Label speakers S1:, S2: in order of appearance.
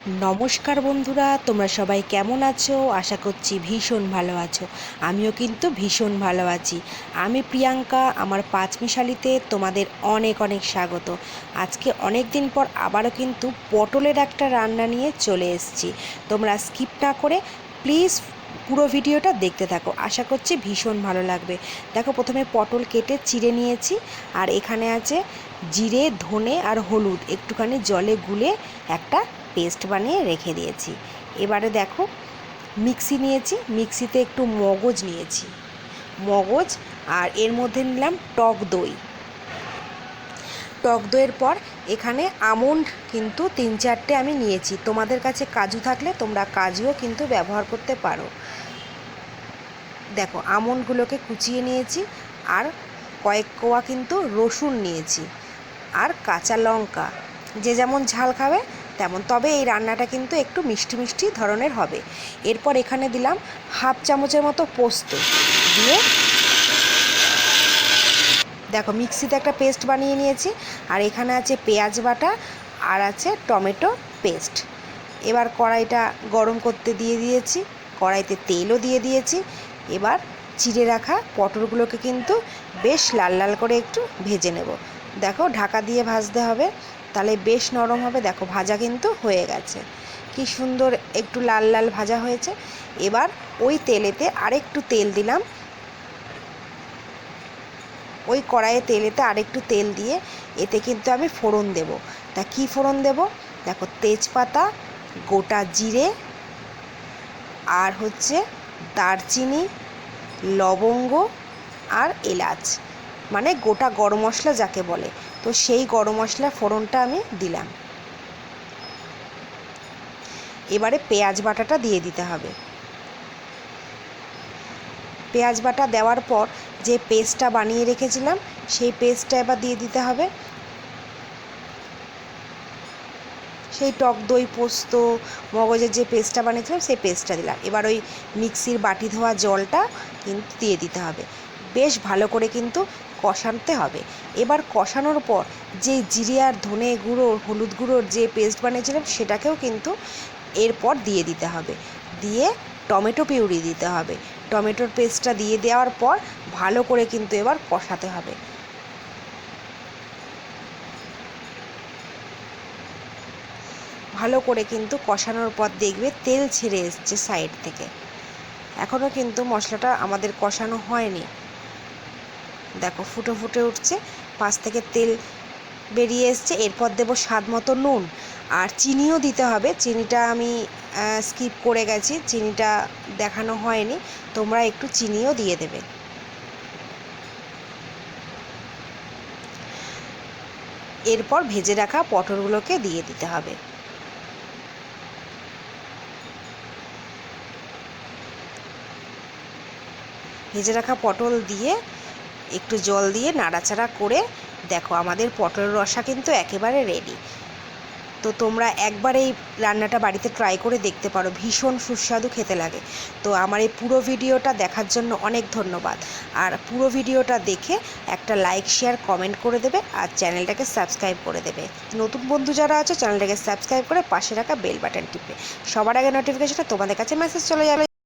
S1: নমস্কার বন্ধুরা, তোমরা সবাই কেমন আছো? আশা করছি ভীষণ ভালো আছো। আমিও কিন্তু ভীষণ ভালো আছি। আমি প্রিয়াঙ্কা, আমার পাঁচমিশালিতে তোমাদের অনেক অনেক স্বাগত। আজকে অনেক দিন পর আবারও কিন্তু পটলের একটা রান্না নিয়ে চলে এসেছি। তোমরা স্কিপ না করে প্লিজ পুরো ভিডিওটা দেখতে থাকো। আশা করছি ভীষণ ভালো লাগবে। দেখো, প্রথমে পটল কেটে চিড়ে নিয়েছি আর এখানে আছে জিরে, ধনে আর হলুদ। একটুখানি জলে গুলে একটা পেস্ট বানিয়ে রেখে দিয়েছি। এবারে দেখো, মিক্সি নিয়েছি, মিক্সিতে একটু মগজ নিয়েছি। মগজ আর এর মধ্যে নিলাম টক দই। টক দইয়ের পর এখানে আমন্ড কিন্তু তিন চারটে আমি নিয়েছি। তোমাদের কাছে কাজু থাকলে তোমরা কাজুও কিন্তু ব্যবহার করতে পারো। দেখো, আমন্ডগুলোকে কুচিয়ে নিয়েছি আর কয়েক কোয়া কিন্তু রসুন নিয়েছি আর কাঁচা লঙ্কা। যে যেমন ঝাল খাবে তেমন, তবে এই রান্নাটা কিন্তু একটু মিষ্টি মিষ্টি ধরনের হবে। এরপর এখানে দিলাম হাফ চামচের মতো পোস্ত দিয়ে দেখো, মিক্সিতে একটা পেস্ট বানিয়ে নিয়েছি, আর এখানে আছে পেঁয়াজ বাটা আর আছে টমেটো পেস্ট। এবার কড়াইটা গরম করতে দিয়ে দিয়েছি, কড়াইতে তেলও দিয়ে দিয়েছি। এবার চিড়ে রাখা পটলগুলোকে কিন্তু বেশ লাল লাল করে একটু ভেজে নেব। দেখো, ঢাকা দিয়ে ভাজতে হবে। তাহলে বেশ নরম হবে। দেখো ভাজা কিন্তু হয়ে গেছে। কি সুন্দর একটু লাল লাল ভাজা হয়েছে। এবার ওই তেলেতে আরেকটু তেল দিলাম। ওই কড়াইয়ে তেলেতে আরেকটু তেল দিয়ে এতে কিন্তু আমি ফোড়ন দেব। তা কি ফোড়ন দেব? দেখো তেজপাতা, গোটা জিরে আর হচ্ছে দারচিনি, লবঙ্গ আর এলাচ। মানে গোটা গরম মশলা যাকে বলে। তো সেই গরম মশলা ফোড়নটা আমি দিলাম। এবারে পেঁয়াজ বাটাটা দিয়ে দিতে হবে। পেঁয়াজ বাটা দেওয়ার পর যে পেস্টটা বানিয়ে রেখেছিলাম, সেই পেস্টটা এবার দিয়ে দিতে হবে। সেই টক দই, পোস্ত, মগজের যে পেস্টটা বানিয়েছিলাম, সেই পেস্টটা দিলাম। এবার ওই মিক্সির বাটি ধোয়া জলটা কিন্তু দিয়ে দিতে হবে। বেশ ভালো করে কিন্তু কষাতে হবে। এবার কষানোর পর যে জিরে আর ধনে গুঁড়ো, হলুদ গুঁড়োর যে পেস্ট বানিয়েছিলাম, সেটাকেও কিন্তু এরপর দিয়ে দিতে হবে। দিয়ে টমেটো পিউরি দিতে হবে। টমেটোর পেস্টটা দিয়ে দেওয়ার পর ভালো করে কিন্তু এবার কষাতে হবে। ভালো করে কিন্তু কষানোর পর দেখবে তেল ছেড়ে এসছে সাইড থেকে। এখনও কিন্তু মশলাটা আমাদের কষানো হয়নি। দেখো, ফুটে ফুটে উঠছে, পাশ থেকে তেল বেরিয়ে এসছে, এরপর দেবো স্বাদ মতো নুন। আর চিনিও দিতে হবে, চিনিটা আমি স্কিপ করে গেছি, চিনিটা দেখানো হয়নি, তোমরা একটু চিনিও দিয়ে দেবে। এরপর ভেজে রাখা পটলগুলোকে দিয়ে দিতে হবে। ভেজে রাখা পটল দিয়ে একটু জল দিয়ে নাড়াচাড়া করে দেখো আমাদের পটলের রসা কিন্তু একেবারে রেডি তো তোমরা একবার এই রান্নাটা বাড়িতে ট্রাই করে দেখতে পারো, ভীষণ সুস্বাদু খেতে লাগে। তো আমার এই পুরো ভিডিওটা দেখার জন্য অনেক ধন্যবাদ। আর পুরো ভিডিওটা দেখে একটা লাইক শেয়ার কমেন্ট করে দেবে আর চ্যানেলটাকে সাবস্ক্রাইব করে দেবে। নতুন বন্ধু যারা আছে, চ্যানেলটাকে সাবস্ক্রাইব করে পাশে রাখা বেল বাটন টিপে। সবার আগে নোটিফিকেশনটা তোমাদের কাছে মেসেজ চলে যাবে।